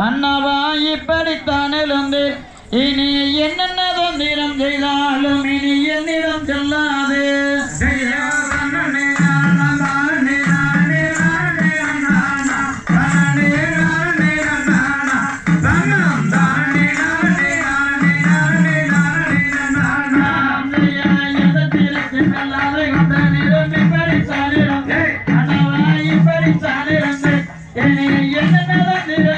மன்னவா இப்படித்தான் எழுந்து இனி என்னென்ன தந்திரம் செய்தாலும் இனி என்னிடம் செல்லாது. என்ன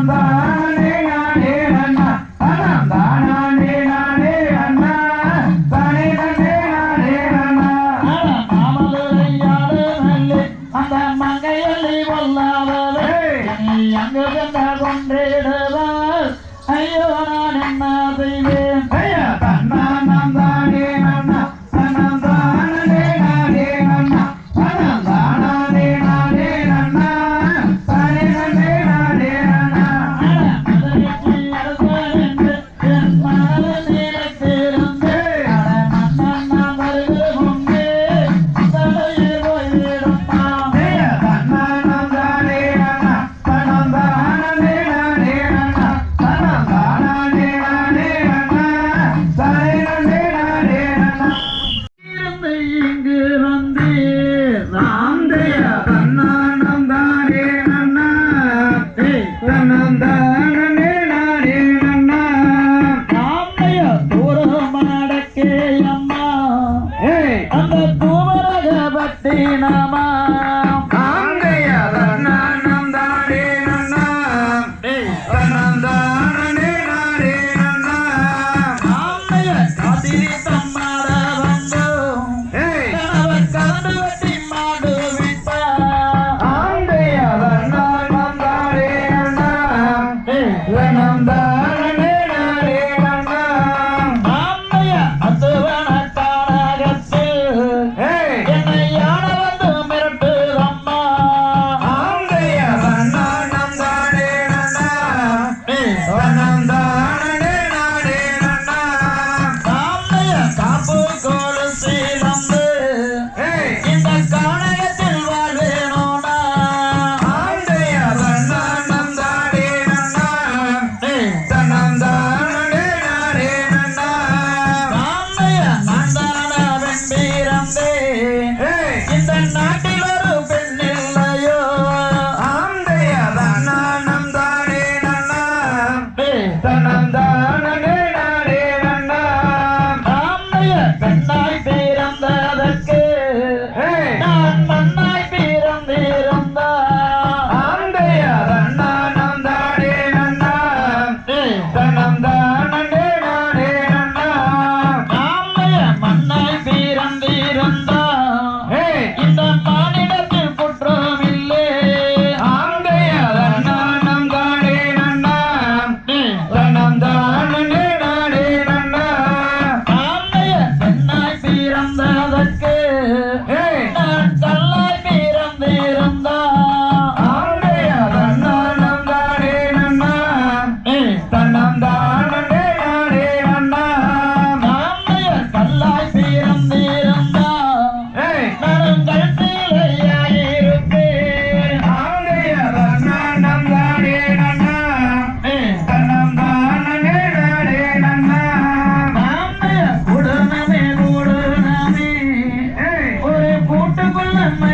Bye. ஒரு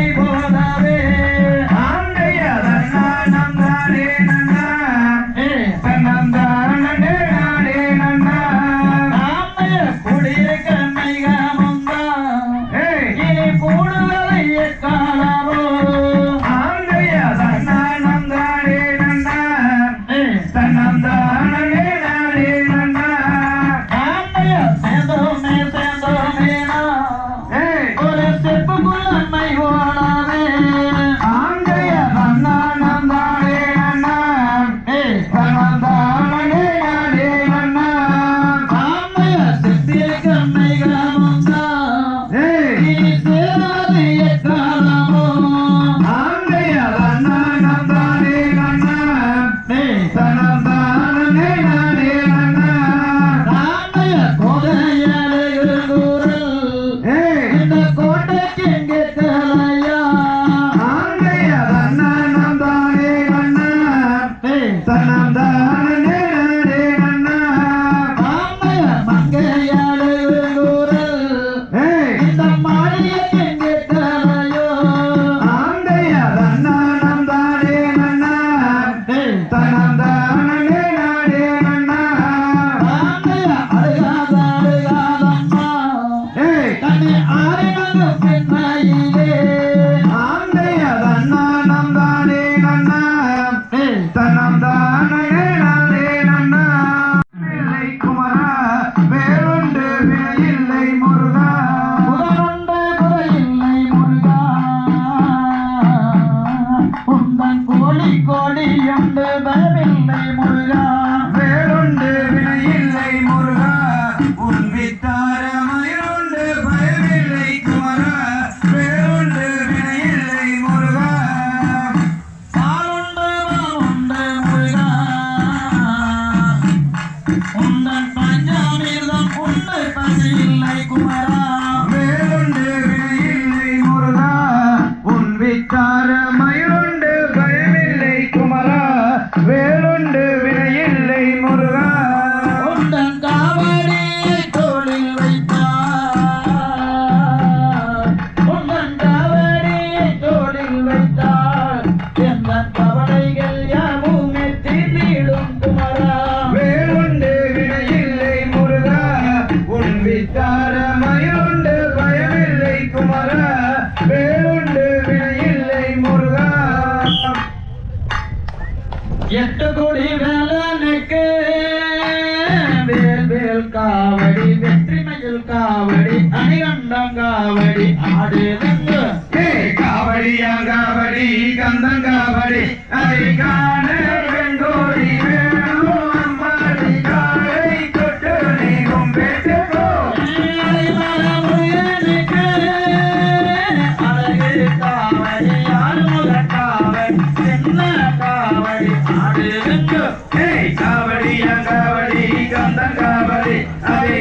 தன்னந்தானே குடிவேலனுக்கு வேல்வேல் காவடி வெற்றி மயில் காவடி அணிகண்டங்காவடி ஆடுவே கந்தங்காவரி அதை